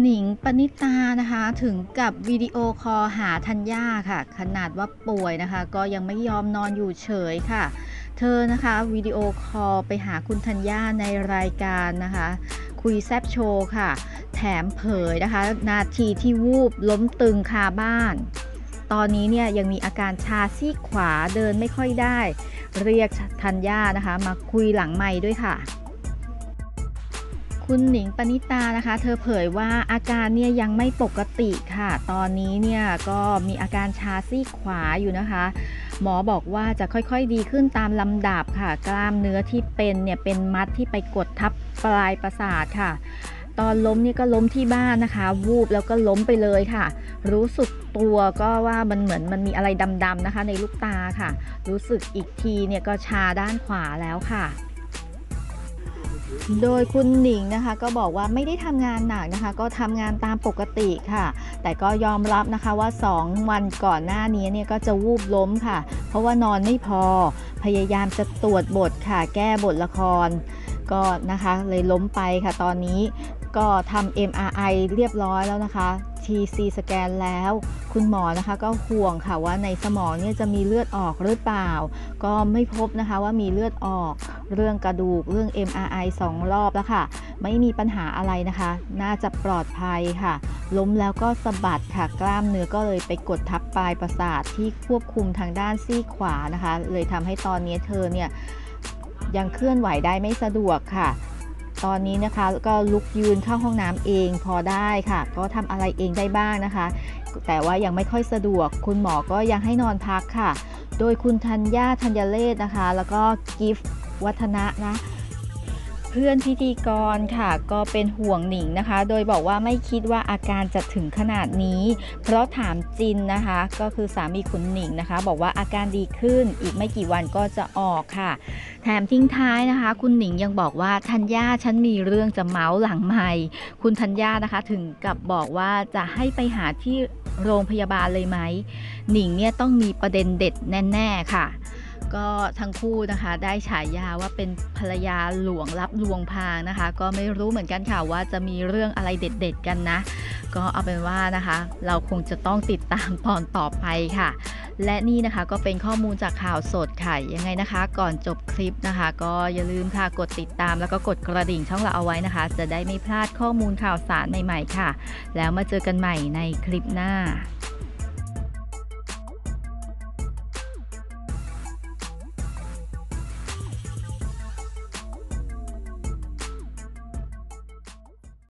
หนิงปณิตานะคะถึงกับวิดีโอคอลหาธัญญาค่ะ ขนาดว่าป่วยนะคะ ก็ยังไม่ยอมนอนอยู่เฉยค่ะ เธอนะคะวิดีโอคอลไปหาคุณธัญญาในรายการนะคะ คุยแซบโชว์ค่ะ แถมเผยนะคะ นาทีที่วูบล้มตึงคาบ้าน ตอนนี้เนี่ยยังมีอาการชาซีขวาเดินไม่ค่อยได้ เรียกธัญญานะคะ มาคุยหลังไม้ด้วยค่ะ คุณหนิงปณิตานะคะ เธอเผยว่าอาการเนี่ยยังไม่ปกติค่ะ ตอนนี้เนี่ยก็มีอาการชาซีกขวาอยู่นะคะ หมอบอกว่าจะค่อยๆดีขึ้นตามลำดับค่ะ กล้ามเนื้อที่เป็นเนี่ยเป็นมัดที่ไปกดทับปลายประสาทค่ะ ตอนล้มนี่ก็ล้มที่บ้านนะคะ วูบแล้วก็ล้มไปเลยค่ะ รู้สึกตัวก็ว่ามันเหมือนมันมีอะไรดำๆนะคะ ในลูกตาค่ะ รู้สึกอีกทีเนี่ยก็ชาด้านขวาแล้วค่ะ โดยคุณหนิงนะคะก็บอกว่าไม่ได้ทำงานหนักนะคะ ก็ทำงานตามปกติค่ะ แต่ก็ยอมรับนะคะว่า 2 วันก่อนหน้านี้เนี่ยก็จะวูบล้มค่ะ เพราะว่านอนไม่พอ พยายามจะตรวจบทค่ะ แก้บทละคร ก็นะคะเลยล้มไปค่ะตอนนี้ก็ทำ MRI เรียบร้อยแล้วนะคะ TC สแกนแล้ว คุณหมอนะคะก็ห่วงค่ะว่าในสมองเนี่ยจะมีเลือดออกหรือเปล่า ก็ไม่พบนะคะว่ามีเลือดออก เรื่องกระดูกเรื่อง MRI 2 รอบแล้วค่ะ ไม่มีปัญหาอะไรนะคะ น่าจะปลอดภัยค่ะ ล้มแล้วก็สะบัดค่ะ กล้ามเนื้อก็เลยไปกดทับปลายประสาทที่ควบคุมทางด้านซี่ขวานะคะ เลยทำให้ตอนนี้เธอเนี่ยยังเคลื่อนไหวได้ไม่สะดวกค่ะตอนนี้นะคะก็ลุกยืนเข้าห้องน้ำเองพอได้ค่ะ ก็ทำอะไรเองได้บ้างนะคะ แต่ว่ายังไม่ค่อยสะดวก คุณหมอก็ยังให้นอนพักค่ะ โดยคุณธัญญาธัญเลศนะคะ แล้วก็กิฟต์ วัฒนะนะ เพื่อนพิธีกรค่ะ ก็เป็นห่วงหนิงนะคะ โดยบอกว่าไม่คิดว่าอาการจะถึงขนาดนี้ เพราะถามจินนะคะ ก็คือสามีคุณหนิงนะคะ บอกว่าอาการดีขึ้นอีกไม่กี่วันก็จะออกค่ะ แถมทิ้งท้ายนะคะ คุณหนิงยังบอกว่าธัญญาฉันมีเรื่องจะเมาส์หลังใหม่คุณธัญญานะคะถึงกับบอกว่าจะให้ไปหาที่โรงพยาบาลเลยไหม หนิงเนี่ยต้องมีประเด็นเด็ดแน่ ๆ ค่ะ ก็ทั้งคู่นะคะได้ฉายาว่าเป็นภรรยาหลวงรับลวงพางนะคะ ก็ไม่รู้เหมือนกันค่ะว่าจะมีเรื่องอะไรเด็ดๆกันนะ ก็เอาเป็นว่านะคะ เราคงจะต้องติดตามตอนต่อไปค่ะ และนี่นะคะก็เป็นข้อมูลจากข่าวสดค่ะยังไงนะคะ ก่อนจบคลิปนะคะ ก็อย่าลืมค่ะกดติดตามแล้วก็กดกระดิ่งช่องเราเอาไว้นะคะ จะได้ไม่พลาดข้อมูลข่าวสารใหม่ๆค่ะ แล้วมาเจอกันใหม่ในคลิปหน้า